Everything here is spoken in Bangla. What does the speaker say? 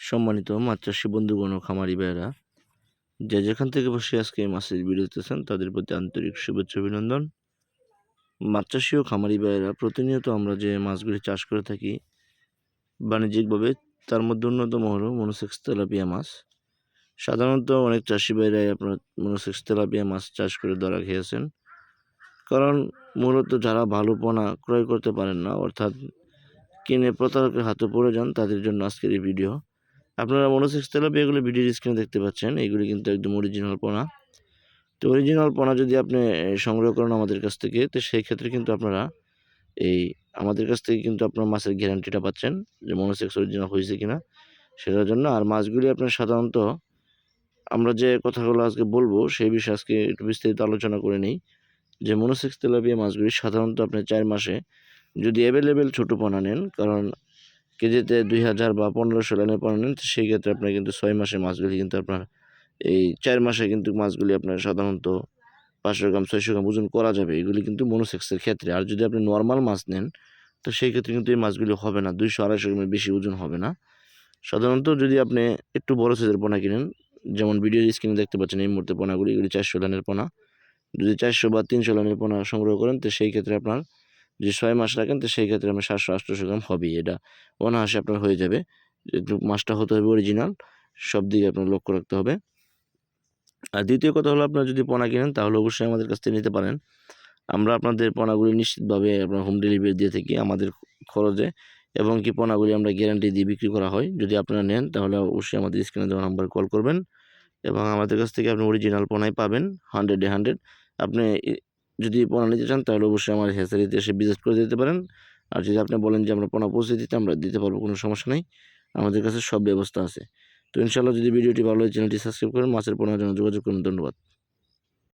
সম্মানিত মাছ চাষি বন্ধুগণ খামারি ভাইয়েরা, যে যেখান থেকে বসে আজকে মাছের ভিডিও দেখতেছেন, তাদের প্রতি আন্তরিক শুভেচ্ছা অভিনন্দন। মাছ চাষি ও খামারি ভাইয়েরা, প্রতিনিয়ত আমরা যে মাছগুলি চাষ করে থাকি, বাণিজ্যিকভাবে তার মধ্যে অন্যতম হলো মনোসেক্স তেলাপিয়া মাছ। সাধারণত অনেক চাষি ভাইরাই আপনার মনোসেক্স তেলাপিয়া মাছ চাষ করে ধরা খেয়েছেন। কারণ মূলত যারা ভালো পোনা ক্রয় করতে পারেন না, অর্থাৎ কিনে প্রতারকের হাতে পড়ে যান, তাদের জন্য আজকের এই ভিডিও আপনারা মনোসেক্স তেলাপিয়া এগুলো ভিডিও স্ক্রিনে দেখতে পাচ্ছেন। এগুলি কিন্তু একদম অরিজিনাল পোনা। তো অরিজিনাল পোনা যদি আপনি সংগ্রহ করেন আমাদের কাছ থেকে, তো সেই ক্ষেত্রে কিন্তু আপনারা এই, আমাদের কাছ থেকে কিন্তু আপনার মাছের গ্যারান্টিটা পাচ্ছেন যে মনোসেক্স অরিজিনাল হয়েছে কিনা সেটার জন্য। আর মাছগুলি আপনার সাধারণত আমরা যে কথাগুলো আজকে বলব, সেই বিষয়ে আজকে একটু বিস্তারিত আলোচনা করে নিই। যে মনোসেক্স তেলাপিয়া মাছগুলি সাধারণত আপনি চার মাসে যদি অ্যাভেলেবেল ছোটো পোনা নেন, কারণ কেজিতে দুই হাজার বা পনেরোশো লাইনের পোনা নেন সেই ক্ষেত্রে আপনার কিন্তু ছয় মাসে মাছগুলি কিন্তু আপনার এই চার মাসে কিন্তু মাছগুলি আপনার সাধারণত পাঁচশো গ্রাম, ছয়শো গ্রাম ওজন করা যাবে। এগুলি কিন্তু মনোসেক্সের ক্ষেত্রে। আর যদি আপনি নর্মাল মাছ নেন, তো সেই ক্ষেত্রে কিন্তু এই মাছগুলি হবে না। দুইশো আড়াইশো গ্রামের বেশি ওজন হবে না। সাধারণত যদি আপনি একটু বড় সাইজের পোনা কিনেন, যেমন ভিডিও স্ক্রিনে দেখতে পাচ্ছেন, এই মুহূর্তে পোনাগুলি এগুলি চারশো লাইনের পোনা। যদি চারশো বা তিনশো লাইনের পোনা সংগ্রহ করেন, তো সেই ক্ষেত্রে আপনার যদি ছয় মাস রাখেন, তো সেই ক্ষেত্রে আপনার সাতশো আটশোশো গ্রাম হবেই। এটা অনায়াসে আপনার হয়ে যাবে। মাছটা হতে হবে অরিজিনাল সব দিকে আপনার লক্ষ্য রাখতে হবে। আর দ্বিতীয় কথা হলো, আপনার যদি পোনা কিনেন, তাহলে অবশ্যই আমাদের কাছ থেকে নিতে পারেন। আমরা আপনাদের পোনাগুলি নিশ্চিতভাবে আপনার হোম ডেলিভারি দিয়ে থাকি আমাদের খরচে, এবং কি পোনাগুলি আমরা গ্যারান্টি দিয়ে বিক্রি করা হয়। যদি আপনারা নেন, তাহলে অবশ্যই আমাদের স্ক্রিনে দেওয়া নাম্বার কল করবেন, এবং আমাদের কাছ থেকে আপনি অরিজিনাল পোনাই পাবেন হান্ড্রেডে হান্ড্রেড আপনি যদি পোনা নিতে চান, তাহলে অবশ্যই আমার হেসারিতে এসে ভিজিট করে দিতে পারেন। আর যদি আপনি বলেন যে আমরা পোনা পৌঁছে দিতে, আমরা দিতে পারব, কোনো সমস্যা নেই। আমাদের কাছে সব ব্যবস্থা আছে। তো ইনশাল্লাহ যদি ভিডিওটি ভালো হয় চ্যানেলটি সাবস্ক্রাইব করেন। মাছের পোনার জন্য যোগাযোগ করুন। ধন্যবাদ।